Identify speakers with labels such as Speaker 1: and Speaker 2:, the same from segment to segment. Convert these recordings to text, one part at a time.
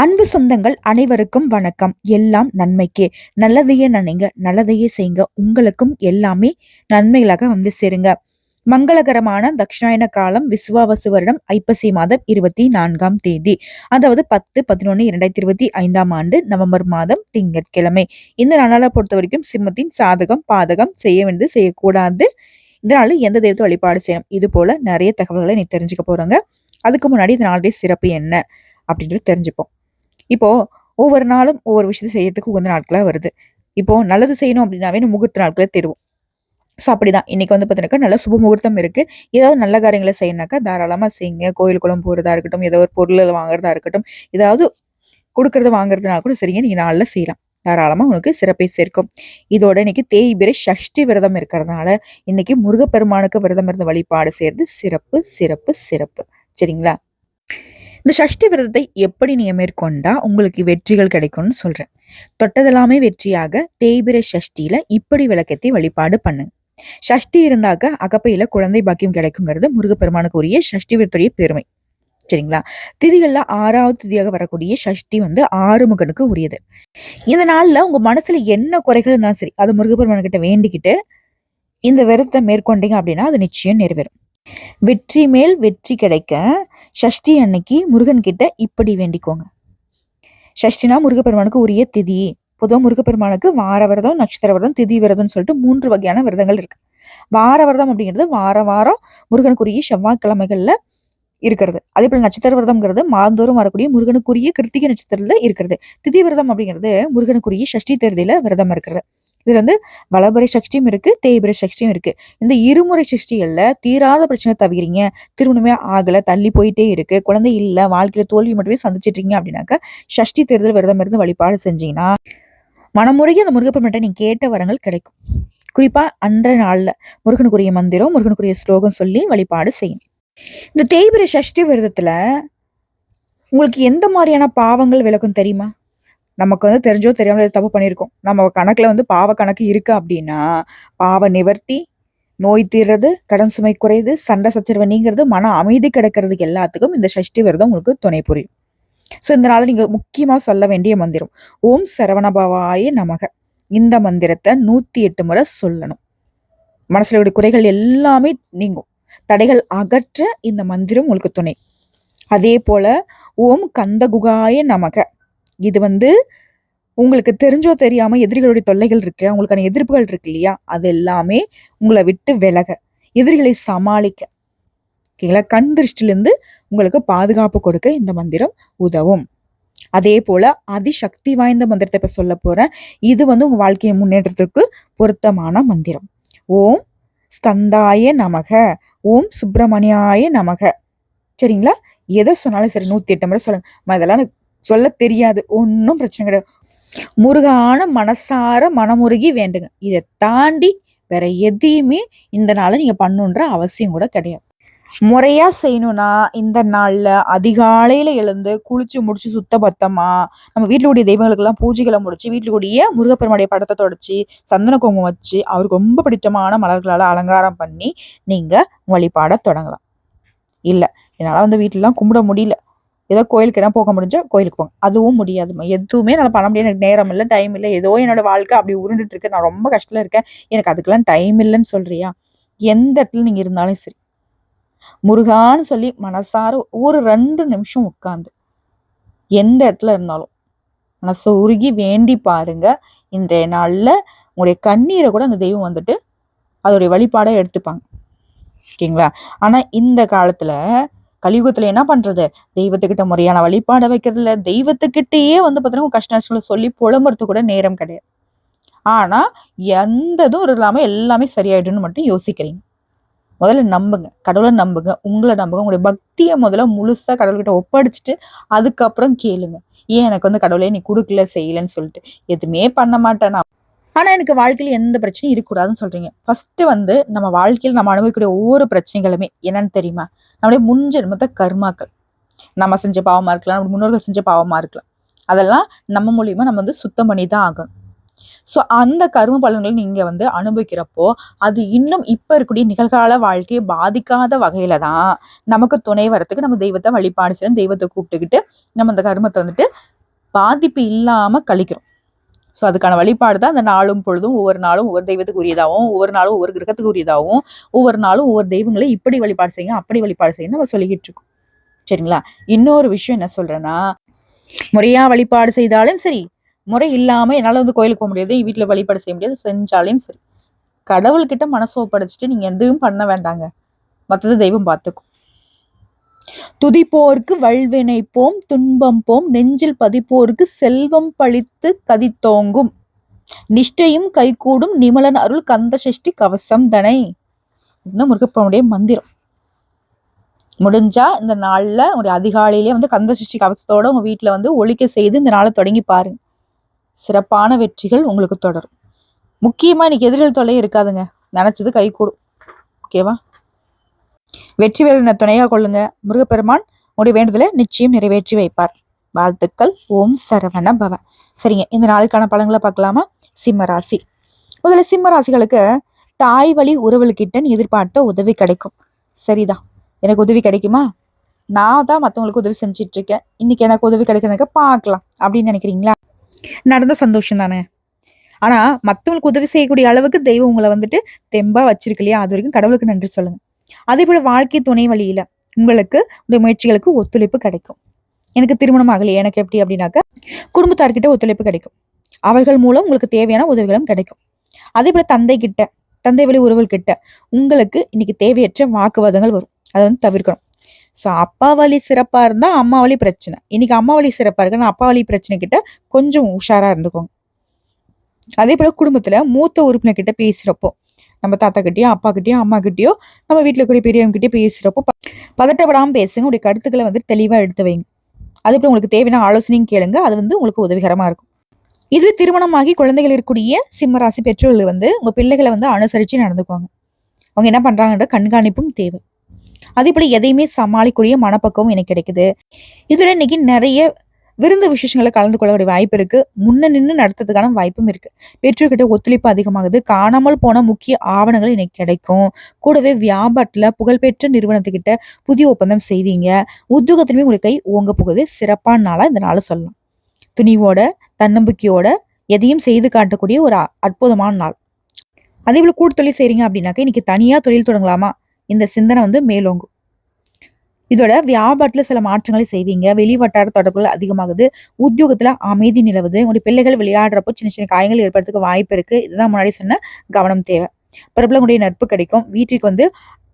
Speaker 1: அன்பு சொந்தங்கள் அனைவருக்கும் வணக்கம். எல்லாம் நன்மைக்கே. நல்லதையே நினைங்க நல்லதையே செய்யுங்க. உங்களுக்கும் எல்லாமே நன்மைகளாக வந்து சேருங்க. மங்களகரமான தக்ஷாயன காலம் விசுவாவசு வருடம் ஐப்பசி மாதம் இருபத்தி நான்காம் தேதி. அதாவது பத்து பதினொன்று இரண்டாயிரத்தி இருபத்தி ஐந்தாம் ஆண்டு நவம்பர் மாதம் திங்கட்கிழமை. இந்த நாளால் பொறுத்த வரைக்கும் சிம்மத்தின் சாதகம் பாதகம் செய்ய வேண்டியது செய்யக்கூடாது. இதனால எந்த தெய்வத்தை வழிபாடு செய்யணும்? இது போல நிறைய தகவல்களை நீ தெரிஞ்சுக்க போறாங்க. அதுக்கு முன்னாடி இந்த நாளுடைய சிறப்பு என்ன? அப்படின்றது தெரிஞ்சுப்போம். இப்போ ஒவ்வொரு நாளும் ஒவ்வொரு விஷயத்தை செய்யறதுக்கு உகந்த நாட்களாக வருது. இப்போ நல்லது செய்யணும் அப்படின்னாவே நம்ம முகூர்த்த நாட்களை தேடுவோம். ஸோ அப்படிதான். இன்னைக்கு வந்து பார்த்தீங்கன்னாக்கா நல்ல சுப முகூர்த்தம் இருக்கு. ஏதாவது நல்ல காரியங்களை செய்யணும்னாக்கா தாராளமாக செய்யுங்க. கோயில் குளம் போகிறதா இருக்கட்டும் ஏதோ ஒரு பொருள் வாங்குறதா இருக்கட்டும் ஏதாவது கொடுக்கறத வாங்குறதுனால கூட சரிங்க நீங்க நாளில் செய்யலாம். தாராளமா உனக்கு சிறப்பை சேர்க்கும். இதோட இன்னைக்கு தேய்பிரை சஷ்டி விரதம் இருக்கிறதுனால இன்னைக்கு முருகப்பெருமானுக்கு விரதம் இருந்த வழிபாடு செய்யறது சிறப்பு சிறப்பு சிறப்பு. சரிங்களா? இந்த சஷ்டி விரதத்தை எப்படி நீ மேற்கொண்டா உங்களுக்கு வெற்றிகள் கிடைக்கும்னு சொல்றேன். தொட்டதெல்லாமே வெற்றியாக தேய்பிரை சஷ்டியில இப்படி விளக்கத்தை வழிபாடு பண்ணுங்க. சஷ்டி இருந்தாக்க அகப்பையில குழந்தை பாக்கியம் கிடைக்குங்கிறது முருகப்பெருமானுக்கு உரிய சஷ்டி விரத்துடைய பெருமை. சரிங்களா? திதிகள்ல ஆறாவது திதியாக வரக்கூடிய சஷ்டி வந்து ஆறுமுகனுக்கு உரியது. இந்த நாள்ல உங்க மனசுல என்ன குறைகள் இருந்தாலும் சரி அது முருகப்பெருமான் கிட்ட வேண்டிக்கிட்டு இந்த விரதத்தை மேற்கொண்டீங்க அப்படின்னா அது நிச்சயம் நிறைவேறும். வெற்றி மேல் வெற்றி கிடைக்க ஷஷ்டி அன்னைக்கு முருகன் கிட்ட இப்படி வேண்டிக்கோங்க. ஷஷ்டினா முருகப்பெருமானுக்கு உரிய திதி பொதுவாக முருகப்பெருமானுக்கு வார விரதம் நட்சத்திர விரதம் திதி விரதம்னு சொல்லிட்டு மூன்று வகையான விரதங்கள் இருக்கு. வார விரதம் அப்படிங்கிறது வார வாரம் முருகனுக்குரிய செவ்வாய்க்கிழமைகள்ல இருக்கிறது. அதே போல நட்சத்திர விரதம்ங்கிறது மாதந்தோறும் வரக்கூடிய முருகனுக்குரிய கிருத்திகை நட்சத்திரத்துல இருக்கிறது. திதி விரதம் அப்படிங்கிறது முருகனுக்குரிய சஷ்டி தேர்தியில விரதம் இருக்கிறது. இதில் வந்து வளபுரை சஷ்டியும் இருக்குது தேய்புரை சஷ்டியும் இருக்குது இந்த இருமுறை சஷ்டிகள்ல தீராத பிரச்சனை தவிரீங்க திருமணமே ஆகலை தள்ளி போயிட்டே இருக்கு. குழந்தை இல்லை வாழ்க்கையில் தோல்வி மட்டுமே சந்திச்சிட்டு அப்படின்னாக்கா சஷ்டி தேர்தல் விரதம் இருந்து வழிபாடு செஞ்சீங்கன்னா மனமுறையே அந்த முருகப்பெருமன்ட்ட நீங்கள் கேட்ட வரங்கள் கிடைக்கும். குறிப்பாக அன்றைய நாளில் முருகனுக்குரிய மந்திரம் முருகனுக்குரிய ஸ்லோகம் சொல்லி வழிபாடு செய்யணும். இந்த தேய்பிர சஷ்டி விரதத்தில் உங்களுக்கு எந்த மாதிரியான பாவங்கள் விளக்கும் தெரியுமா? நமக்கு வந்து தெரிஞ்சோ தெரியாமல் தப்பு பண்ணியிருக்கோம். நம்ம கணக்கில் வந்து பாவ கணக்கு இருக்கு அப்படின்னா பாவ நிவர்த்தி நோய் தீர்றது கடன் சுமை குறையுது சண்டை சச்சரவு நீங்கிறது மன அமைதி கிடைக்கிறது எல்லாத்துக்கும் இந்த சஷ்டி விரதம் உங்களுக்கு துணை புரியும். ஸோ இந்த நாள் முக்கியமாக சொல்ல வேண்டிய மந்திரம் ஓம் சரவணபவாய நமக. இந்த மந்திரத்தை நூற்றி எட்டு முறை சொல்லணும். மனசில் உடைய குறைகள் எல்லாமே நீங்கும். தடைகள் அகற்ற இந்த மந்திரம் உங்களுக்கு துணை. அதே போல ஓம் கந்தகுகாய நமக. இது வந்து உங்களுக்கு தெரிஞ்சோ தெரியாம எதிரிகளுடைய தொல்லைகள் இருக்கு அவங்களுக்கான எதிர்ப்புகள் இருக்கு இல்லையா? அது எல்லாமே உங்களை விட்டு விலக எதிரிகளை சமாளிக்க. ஓகேங்களா? கண் திருஷ்டிலிருந்து உங்களுக்கு பாதுகாப்பு கொடுக்க இந்த மந்திரம் உதவும். அதே போல அதிசக்தி வாய்ந்த மந்திரத்தை இப்ப சொல்ல போறேன். இது வந்து உங்க வாழ்க்கையை முன்னேற்றத்திற்கு பொருத்தமான மந்திரம். ஓம் ஸ்கந்தாய நமக. ஓம் சுப்பிரமணியாய நமக. சரிங்களா? எதை சொன்னாலும் சரி நூத்தி எட்டு முறை சொல்லுங்க. அதெல்லாம் எனக்கு சொல்ல தெரியாது. ஒன்றும் பிரச்சனை கிடையாது. முருகான மனசார மனமுருகி வேண்டுங்க. இதை தாண்டி வேற எதையுமே இந்த நாளை நீங்க பண்ணுன்ற அவசியம் கூட கிடையாது. முறையா செய்யணும்னா இந்த நாள்ல அதிகாலையில எழுந்து குளிச்சு முடிச்சு சுத்த பத்தமா நம்ம வீட்டிலுடைய தெய்வங்களுக்கெல்லாம் பூஜைகளை முடிச்சு வீட்டிலுடைய முருகப்பெருமாடைய படத்தை தொடச்சி சந்தன குங்குமம் வச்சு அவருக்கு ரொம்ப பிடித்தமான மலர்களால அலங்காரம் பண்ணி நீங்க வழிபாட தொடங்கலாம். இல்ல என்னால வந்து வீட்டுலலாம் கும்பிட முடியல. ஏதோ கோயிலுக்கு என்ன போக முடிஞ்சோ கோயிலுக்கு போங்க. அதுவும் முடியாதும்மா எதுவுமே என்னால் பண்ண முடியாது. எனக்கு நேரம் இல்லை டைம் இல்லை. ஏதோ என்னோட வாழ்க்கை அப்படி உருண்டுட்டு இருக்கு. நான் ரொம்ப கஷ்டத்தில் இருக்கேன். எனக்கு அதுக்கெல்லாம் டைம் இல்லைன்னு சொல்றியா? எந்த இடத்துல நீங்க இருந்தாலும் சரி. முருகான்னு சொல்லி மனசார ஒரு ரெண்டு நிமிஷம் உட்காந்து எந்த இடத்துல இருந்தாலும் மனசை உருகி வேண்டி பாருங்க. இன்றைய நாளில் உங்களுடைய கண்ணீரை கூட அந்த தெய்வம் வந்துட்டு அதோடைய வழிபாடை எடுத்துப்பாங்க. ஓகேங்களா? ஆனால் இந்த காலத்தில் கலியுகத்துல என்ன பண்றது? தெய்வத்துக்கிட்ட முறையான வழிபாடை வைக்கிறதுல தெய்வத்துக்கிட்டேயே தெய்வத்துக்கிட்டயே வந்து பார்த்தீங்கன்னா உங்க கஷ்ட நஷ்டங்களை சொல்லி புலம்புறது கூட நேரம் கிடையாது. ஆனா எந்த இதுவும் இல்லாம எல்லாமே சரியாயிடும்னு மட்டும் யோசிக்கிறீங்க. முதல்ல நம்புங்க. கடவுளை நம்புங்க. உங்களை நம்புங்க. உங்களுடைய பக்தியை முதல்ல முழுசா கடவுள்கிட்ட ஒப்படைச்சிட்டு அதுக்கப்புறம் கேளுங்க. ஏன் எனக்கு வந்து கடவுளே நீ கொடுக்கல செய்யலன்னு சொல்லிட்டு. எதுவுமே பண்ண மாட்டேன் ஆனால் எனக்கு வாழ்க்கையில் எந்த பிரச்சனையும் இருக்கக்கூடாதுன்னு சொல்கிறீங்க ஃபஸ்ட்டு வந்து நம்ம வாழ்க்கையில் நம்ம அனுபவிக்கக்கூடிய ஒவ்வொரு பிரச்சனைகளுமே என்னன்னு தெரியுமா? நம்மளுடைய முன்ஜென்மத்த கர்மாக்கள். நம்ம செஞ்ச பாவமாக இருக்கலாம் நம்ம முன்னோர்கள் செஞ்ச பாவமாக இருக்கலாம். அதெல்லாம் நம்ம மூலியமாக நம்ம வந்து சுத்தம் பண்ணி தான் ஆகணும். ஸோ அந்த கரும பலன்களை நீங்கள் வந்து அனுபவிக்கிறப்போ அது இன்னும் இப்போ இருக்கக்கூடிய நிகழ்கால வாழ்க்கையை பாதிக்காத வகையில தான் நமக்கு துணை வரத்துக்கு நம்ம தெய்வத்தை வழிபாடு செய்யணும் தெய்வத்தை கூப்பிட்டுக்கிட்டு நம்ம அந்த கருமத்தை வந்துட்டு பாதிப்பு இல்லாமல் கழிக்கிறோம். ஸோ அதுக்கான வழிபாடு தான் அந்த நாளும் பொழுதும் ஒவ்வொரு நாளும் ஒவ்வொரு தெய்வத்துக்கு உரியதாகவும் ஒவ்வொரு நாளும் ஒவ்வொரு கிரகத்துக்கு உரியதாகவும் ஒவ்வொரு நாளும் ஒவ்வொரு தெய்வங்களை இப்படி வழிபாடு செய்யுங்க அப்படி வழிபாடு செய்யுங்க நம்ம சொல்லிக்கிட்டு இருக்கோம். சரிங்களா? இன்னொரு விஷயம் என்ன சொல்றேன்னா முறையா வழிபாடு செய்தாலும் சரி முறை இல்லாம என்னால வந்து கோயிலுக்கு போக முடியாது வீட்டுல வழிபாடு செய்ய முடியாது செஞ்சாலும் சரி. கடவுள்கிட்ட மனசு ஒப்படைச்சிட்டு நீங்க எதுவும் பண்ண வேண்டாங்க. மற்றது தெய்வம் பார்த்துக்கும். துதிப்போர்க்கு வல்வினை போம் துன்பம் போம் நெஞ்சில் பதிப்போர்க்கு செல்வம் பழித்து கதித்தோங்கும். நிஷ்டையும் கைகூடும் நிமலன் அருள் கந்த சஷ்டி கவசம் தனை. இதுதான் முருகப்பனுடைய மந்திரம். முடிஞ்சா இந்த நாள்ல ஒரு அதிகாலையிலே வந்து கந்த சஷ்டி கவசத்தோட உங்க வீட்டுல வந்து ஒழிக்க செய்து இந்த நாளை தொடங்கி பாருங்க. சிறப்பான வெற்றிகள் உங்களுக்கு தொடரும். முக்கியமா இன்னைக்கு எதிரிகள் தொல்லை இருக்காதுங்க. நினைச்சது கை கூடும் ஓகேவா? வெற்றி வேலனை துணையாக கொள்ளுங்க. முருகப்பெருமான் உடைய வேண்டுதலை நிச்சயம் நிறைவேற்றி வைப்பார். வாழ்த்துக்கள். ஓம் சரவண பவ சரிங்க. இந்த நாளுக்கான பழங்களை பார்க்கலாமா? சிம்ம ராசி. முதல்ல சிம்ம ராசிகளுக்கு தாய் வழி உறவுகிட்ட எதிர்பார்த்த உதவி கிடைக்கும். சரிதான் எனக்கு உதவி கிடைக்குமா? நான் தான் மற்றவங்களுக்கு உதவி செஞ்சிட்டு இருக்கேன் இன்னைக்கு எனக்கு உதவி கிடைக்கிறதுக்கு பார்க்கலாம். அப்படின்னு நினைக்கிறீங்களா? நடந்த சந்தோஷம் தானே. ஆனா மற்றவங்களுக்கு உதவி செய்யக்கூடிய அளவுக்கு தெய்வம் உங்களை வந்துட்டு தெம்பா வச்சிருக்கு இல்லையா? அது வரைக்கும் கடவுளுக்கு நன்றி சொல்லுங்க. அதே போல வாழ்க்கை துணை வழியில உங்களுக்கு உடைய முயற்சிகளுக்கு ஒத்துழைப்பு கிடைக்கும். எனக்கு திருமணம் ஆகலையே எனக்கு எப்படி அப்படின்னாக்க குடும்பத்தார்கிட்ட ஒத்துழைப்பு கிடைக்கும். அவர்கள் மூலம் உங்களுக்கு தேவையான உதவிகளும் கிடைக்கும். அதே போல தந்தை கிட்ட தந்தை வழி உறவுகள் கிட்ட உங்களுக்கு இன்னைக்கு தேவையற்ற வாக்குவாதங்கள் வரும். அதை வந்து தவிர்க்கணும். ஸோ அப்பா வழி சிறப்பா இருந்தா அம்மா வழி பிரச்சனை. இன்னைக்கு அம்மா வழி சிறப்பா இருக்குன்னா அப்பா வழி பிரச்சனை கிட்ட கொஞ்சம் உஷாரா இருந்துக்கோங்க. அதே போல குடும்பத்துல மூத்த உறுப்பினர் கிட்ட பேசுறப்போ நம்ம தாத்தா கிட்டயோ அப்பா கிட்டயோ அம்மா கிட்டயோ நம்ம வீட்டில் கூடிய பெரியவங்க பேசுகிறப்போ பேசுறப்போ பேசுங்க. உடைய கருத்துக்களை வந்து தெளிவாக எடுத்து வைங்க. அது போல உங்களுக்கு தேவையான ஆலோசனையும் கேளுங்க. அது வந்து உங்களுக்கு உதவிகரமாக இருக்கும். இது திருமணமாகி குழந்தைகள் இருக்கக்கூடிய சிம்மராசி பெற்றோர்கள் வந்து உங்கள் பிள்ளைகளை வந்து அனுசரித்து நடந்துக்குவாங்க. அவங்க என்ன பண்ணுறாங்கன்ற கண்காணிப்பும் தேவை. அதே போல் எதையுமே சமாளிக்கக்கூடிய மனப்பக்குவம் எனக்கு கிடைக்குது. இதில் இன்னைக்கு நிறைய விருந்து விசேஷங்களை கலந்து கொள்ளக்கூடிய வாய்ப்பு இருக்கு. முன்ன நின்று நடத்துறதுக்கான வாய்ப்பும் இருக்கு. பெற்றோர்கிட்ட ஒத்துழைப்பு அதிகமாகுது. காணாமல் போன முக்கிய ஆவணங்கள் எனக்கு கிடைக்கும். கூடவே வியாபாரத்துல புகழ்பெற்ற நிறுவனத்துக்கிட்ட புதிய ஒப்பந்தம் செய்வீங்க. உத்தியோகத்திலுமே உங்களுக்கு கை ஓங்க போகுது. சிறப்பான நாளா இந்த நாளை சொல்லலாம். துணிவோட தன்னம்பிக்கையோட எதையும் செய்து காட்டக்கூடிய ஒரு அற்புதமான நாள். அதே போல கூட்டு தொழில் செய்றீங்க அப்படின்னாக்க இன்னைக்கு தனியா தொழில் தொடங்கலாமா? இந்த சிந்தனை வந்து மேலோங்கும். இதோட வியாபாரத்தில் சில மாற்றங்களை செய்வீங்க. வெளி வட்டார தொடர்புகள் அதிகமாகுது. உத்தியோகத்தில் அமைதி நிலவுது. உங்களுடைய பிள்ளைகள் விளையாடுறப்போ சின்ன சின்ன காயங்கள் ஏற்படுறதுக்கு வாய்ப்பு இருக்கு. இதுதான் முன்னாடி சொன்ன கவனம் தேவை. பிரபலங்களுடைய நட்பு கிடைக்கும். வீட்டுக்கு வந்து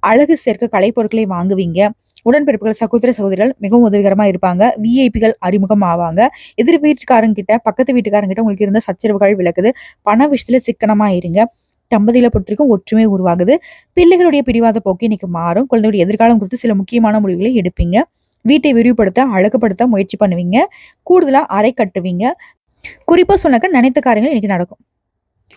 Speaker 1: அழகு சேர்க்க கலைப்பொருட்களை வாங்குவீங்க. உடன்பிறப்புகள் சகோதர சகோதரிகள் மிகவும் உதவிகரமாக இருப்பாங்க. விஐபிகள் அறிமுகம் ஆவாங்க. எதிர் வீட்டுக்காரங்கிட்ட பக்கத்து வீட்டுக்காரங்கிட்ட உங்களுக்கு இருந்த சச்சரவுகள் விளக்குது பண விஷயத்தில் சிக்கனமாக இருங்க. தம்பதிகளை பொறுத்த வரைக்கும் ஒற்றுமை உருவாகுது. பிள்ளைகளுடைய பிடிவாத போக்கு இன்னைக்கு மாறும். குழந்தையுடைய எதிர்காலம் குறித்து சில முக்கியமான முடிவுகளை எடுப்பீங்க. வீட்டை விரிவுபடுத்த அழகுபடுத்த முயற்சி பண்ணுவீங்க. கூடுதலா அறை கட்டுவீங்க. குறிப்பா சொன்னாக்க நினைத்த காரியங்கள் இன்னைக்கு நடக்கும்.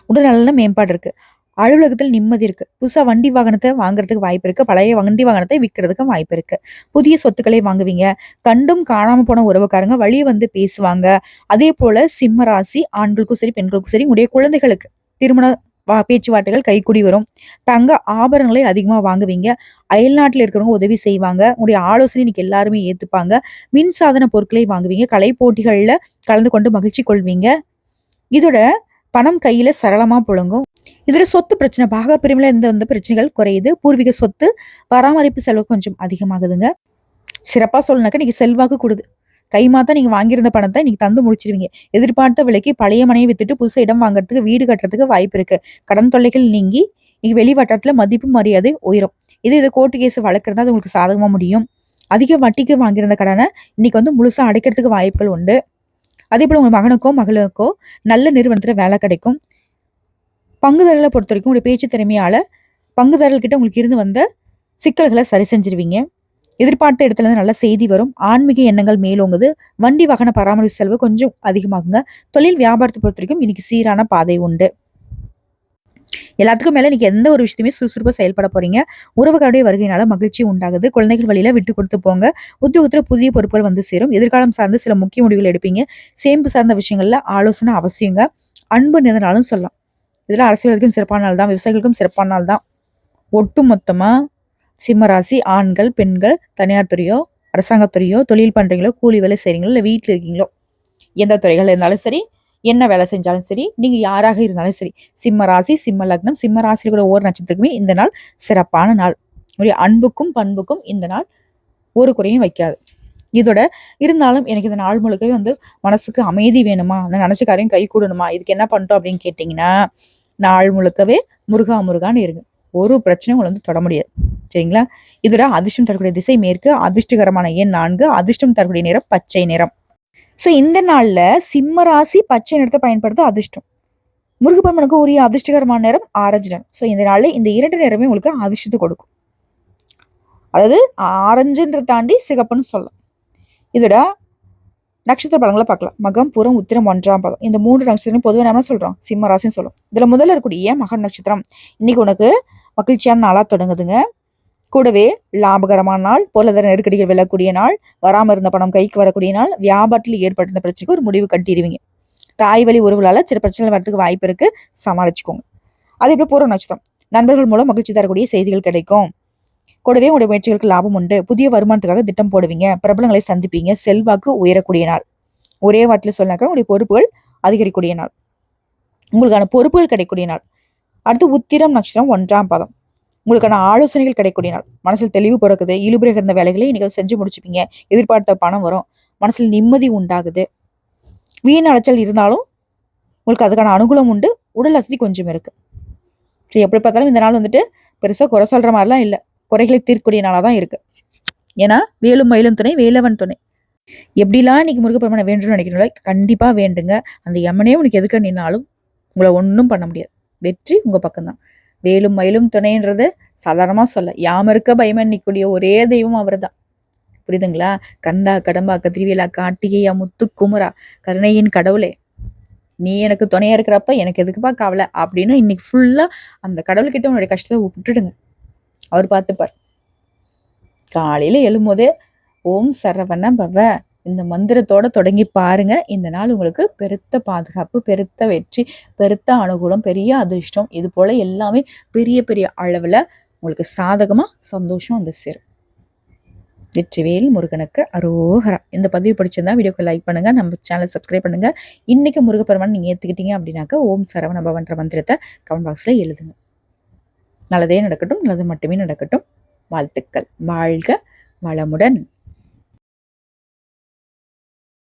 Speaker 1: உடல்நல மேம்பாடு இருக்கு. அலுவலகத்தில் நிம்மதி இருக்கு. புதுசா வண்டி வாகனத்தை வாங்குறதுக்கு வாய்ப்பு இருக்கு. பழைய வண்டி வாகனத்தை விற்கிறதுக்கும் வாய்ப்பு இருக்கு. புதிய சொத்துக்களை வாங்குவீங்க. கண்டும் காணாம போன உறவுக்காரங்க வழியை வந்து பேசுவாங்க. அதே போல சிம்ம ராசி ஆண்களுக்கும் சரி பெண்களுக்கும் சரி உடைய குழந்தைகளுக்கு திருமண வா- பேச்சுவார்த்தைகள் கைக்குடி வரும். தங்க ஆபரணங்களை அதிகமாக வாங்குவீங்க. அயல்நாட்டில் இருக்கிறவங்க உதவி செய்வாங்க. உங்களுடைய ஆலோசனை இன்னைக்கு எல்லாருமே ஏற்றுப்பாங்க மின் சாதன பொருட்களை வாங்குவீங்க. கலை போட்டிகளில் கலந்து கொண்டு மகிழ்ச்சி கொள்வீங்க. இதோட பணம் கையில் சரளமாக புழங்கும். இதில் சொத்து பிரச்சனை பாக பிரிவில் இந்த வந்து பிரச்சனைகள் குறையுது. பூர்வீக சொத்து பராமரிப்பு செலவு கொஞ்சம் அதிகமாகுதுங்க. சிறப்பாக சொல்லணும்னாக்க இன்னைக்கு செல்வாக்கு கொடுது. கைமாத்தா நீங்க வாங்கியிருந்த பணத்தை இன்னைக்கு தந்து முடிச்சிருவீங்க. எதிர்பார்த்த விலைக்கு பழைய மனையை வித்துட்டு புதுசு இடம் வாங்குறதுக்கு வீடு கட்டுறதுக்கு வாய்ப்பு இருக்கு. கடன் தொல்லைகள் நீங்கி நீங்கள் வெளி வட்டாரத்துல மதிப்பு மரியாதை உயரும். இது இது கோர்ட்டு கேஸ் வளர்க்குறதா அது உங்களுக்கு சாதகமா முடியும். அதிக வட்டிக்கு வாங்கியிருந்த கடனை இன்னைக்கு வந்து முழுசா அடைக்கிறதுக்கு வாய்ப்புகள் உண்டு. அதே போல உங்க மகனுக்கோ மகளுக்கோ நல்ல நிறுவனத்துல வேலை கிடைக்கும். பங்குதாரர்களை பொறுத்த வரைக்கும் உங்களுடைய பேச்சு திறமையால பங்குதாரர்கிட்ட உங்களுக்கு இருந்து வந்த சிக்கல்களை சரி செஞ்சிருவீங்க. எதிர்பார்த்த இடத்துல இருந்து நல்ல செய்தி வரும். ஆன்மீக எண்ணங்கள் மேலோங்குது. வண்டி வாகன பராமரிப்பு செலவு கொஞ்சம் அதிகமாகுங்க. தொழில் வியாபாரத்தை பொறுத்த வரைக்கும் இன்னைக்கு சீரான பாதை உண்டு. எல்லாத்துக்கும் மேல இன்னைக்கு எந்த ஒரு விஷயத்தையுமே சுறுசுறுப்பா செயல்பட போறீங்க. உறவுகளுடைய வருகையினால மகிழ்ச்சி உண்டாகுது. குழந்தைகள் வழியில விட்டு கொடுத்து போங்க. உத்தியோகத்துல புதிய பொறுப்புகள் வந்து சேரும். எதிர்காலம் சார்ந்து சில முக்கிய முடிவுகள் எடுப்பீங்க. சேம்பு சார்ந்த விஷயங்கள்ல ஆலோசனை அவசியங்க. அன்பு நிறனாலும் சொல்லலாம். இதுல அரசியலுக்கும் சிறப்பான நாள் தான். விவசாயிகளுக்கும் சிறப்பான நாள் தான். ஒட்டு மொத்தமா சிம்மராசி ஆண்கள் பெண்கள் தனியார் துறையோ அரசாங்கத்துறையோ தொழில் பண்ணுறீங்களோ கூலி வேலை செய்கிறீங்களோ இல்லை வீட்டில் இருக்கீங்களோ எந்த துறைகள் இருந்தாலும் சரி என்ன வேலை செஞ்சாலும் சரி நீங்கள் யாராக இருந்தாலும் சரி சிம்ம ராசி சிம்ம லக்னம் சிம்ம ராசியில் கூட ஒவ்வொரு நட்சத்திரத்துக்குமே இந்த நாள் சிறப்பான நாள். உடைய அன்புக்கும் பண்புக்கும் இந்த நாள் ஒரு குறையும் வைக்காது. இதோட இருந்தாலும் எனக்கு இந்த நாள் முழுக்கவே வந்து மனசுக்கு அமைதி வேணுமா? நான் நினச்ச காரியம் கை கூடணுமா? இதுக்கு என்ன பண்ணிட்டோம் அப்படின்னு கேட்டிங்கன்னா நாள் முழுக்கவே முருகா முருகான்னு இருங்க. ஒரு பிரச்சனையும் உங்களை வந்து தொட முடியாது. சரிங்களா? இதோட அதிர்ஷ்டம் தரக்கூடிய திசை மேற்கு அதிர்ஷ்டகரமான எண் நான்கு அதிர்ஷ்டம் தரக்கூடிய நிறம் பச்சை நிறம். ஸோ இந்த நாள்ல சிம்ம ராசி பச்சை நிறத்தை பயன்படுத்த அதிர்ஷ்டம். முருகப்பெருமனுக்கு உரிய அதிர்ஷ்டகரமான நிறம் ஆரஞ்சு நிறம். ஸோ இந்த நாள்ல இந்த இரண்டு நிறமே உங்களுக்கு அதிர்ஷ்டத்தை கொடுக்கும். அதாவது ஆரஞ்சுன்ற தாண்டி சிகப்புன்னு சொல்லலாம். இதோட நட்சத்திர பலங்களை பார்க்கலாம். மகம் புறம் உத்திரம் ஒன்றாம் பதம். இந்த மூன்று நட்சத்திரம் பொதுவாக நம்ம சொல்கிறோம் சிம்ம ராசின்னு சொல்லும் இதுல முதல்ல இருக்கக்கூடிய மகன் நட்சத்திரம். இன்னைக்கு உனக்கு மகிழ்ச்சியான நாளாக தொடங்குதுங்க. கூடவே லாபகரமான நாள் பொருளாதார நெருக்கடிகள் விழக்கூடிய நாள் வராமல் இருந்த பணம் கைக்கு வரக்கூடிய நாள் வியாபாரத்தில் ஏற்பட்டிருந்த பிரச்சனைக்கு ஒரு முடிவு கட்டிடுவீங்க. தாய் வழி உறவுகளால் சில பிரச்சனைகள் வரதுக்கு வாய்ப்பு இருக்குது சமாளிச்சுக்கோங்க. அதே போல் பூர்வ நட்சத்திரம். நண்பர்கள் மூலம் மகிழ்ச்சி தரக்கூடிய செய்திகள் கிடைக்கும். கூடவே உங்களுடைய முயற்சிகளுக்கு லாபம் உண்டு. புதிய வருமானத்துக்காக திட்டம் போடுவீங்க. பிரபலங்களை சந்திப்பீங்க. செல்வாக்கு உயரக்கூடிய நாள். ஒரே வாட்டில் சொன்னாக்கா உங்களுடைய பொறுப்புகள் அதிகரிக்கக்கூடிய நாள். உங்களுக்கான பொறுப்புகள் கிடைக்கக்கூடிய நாள். அடுத்து உத்திரம் நட்சத்திரம் ஒன்றாம் பதம். உங்களுக்கான ஆலோசனைகள் கிடைக்கக்கூடிய நாள். மனசில் தெளிவு பிறக்குது இழுபுறை இருந்த வேலைகளை நீங்கள் செஞ்சு முடிச்சுப்பீங்க எதிர்பார்த்த பணம் வரும் மனசில் நிம்மதி உண்டாகுது. வீண் அலைச்சல் இருந்தாலும் உங்களுக்கு அதுக்கான அனுகூலம் உண்டு உடல் வசதி கொஞ்சம் இருக்கு. சரி எப்படி பார்த்தாலும் இந்த நாள் வந்துட்டு பெருசாக குறை சொல்ற மாதிரிலாம் இல்லை. குறைகளை தீர்க்கக்கூடிய நாளாக தான் இருக்கு. ஏன்னா வேலும் மயிலும் துணை வேலவன் துணை. எப்படிலாம் இன்னைக்கு முருகப்பெருமனை வேண்டும்னு நினைக்கிறீங்களோ கண்டிப்பா வேண்டுங்க. அந்த யமனே உனக்கு எதுக்க நின்னாலும் உங்களை ஒன்றும் பண்ண முடியாது. வெற்றி உங்கள் பக்கம்தான். வேலும் மயிலும் துணைன்றது சாதாரணமாக சொல்ல. யாம இருக்க பயமன் நிற்கக்கூடிய ஒரே தெய்வம் அவர் தான் புரியுதுங்களா? கந்தா கடம்பா கதிரிவேலா காட்டிகையா முத்து குமரா கருணையின் கடவுளே. நீ எனக்கு துணையா இருக்கிறப்ப எனக்கு எதுக்குப்பா கவலை? அப்படின்னு இன்னைக்கு ஃபுல்லா அந்த கடவுள்கிட்ட உன்னுடைய கஷ்டத்தை விட்டுடுங்க. அவர் பார்த்துப்பார். காலையில எழும்போதே ஓம் சரவண பவ. இந்த மந்திரத்தோட தொடங்கி பாருங்க. இந்த நாள் உங்களுக்கு பெருத்த பாதுகாப்பு பெருத்த வெற்றி பெருத்த அனுகூலம் பெரிய அதிர்ஷ்டம். இது போல எல்லாமே பெரிய பெரிய அளவுல உங்களுக்கு சாதகமா சந்தோஷம் வந்து சேரும். வெற்றிவேல் முருகனுக்கு அரோகரா. இந்த பதிவு பிடிச்சிருந்தா வீடியோக்கு லைக் பண்ணுங்க. நம்ம சேனல் சப்ஸ்கிரைப் பண்ணுங்க. இன்னைக்கு முருகப்பெருமான் நீங்க ஏத்துக்கிட்டீங்க அப்படின்னாக்கா ஓம் சரவண பவன்ற மந்திரத்தை கமெண்ட் பாக்ஸ்ல எழுதுங்க. நல்லதே நடக்கட்டும். நல்லது மட்டுமே நடக்கட்டும். வாழ்த்துக்கள். வாழ்க வளமுடன்.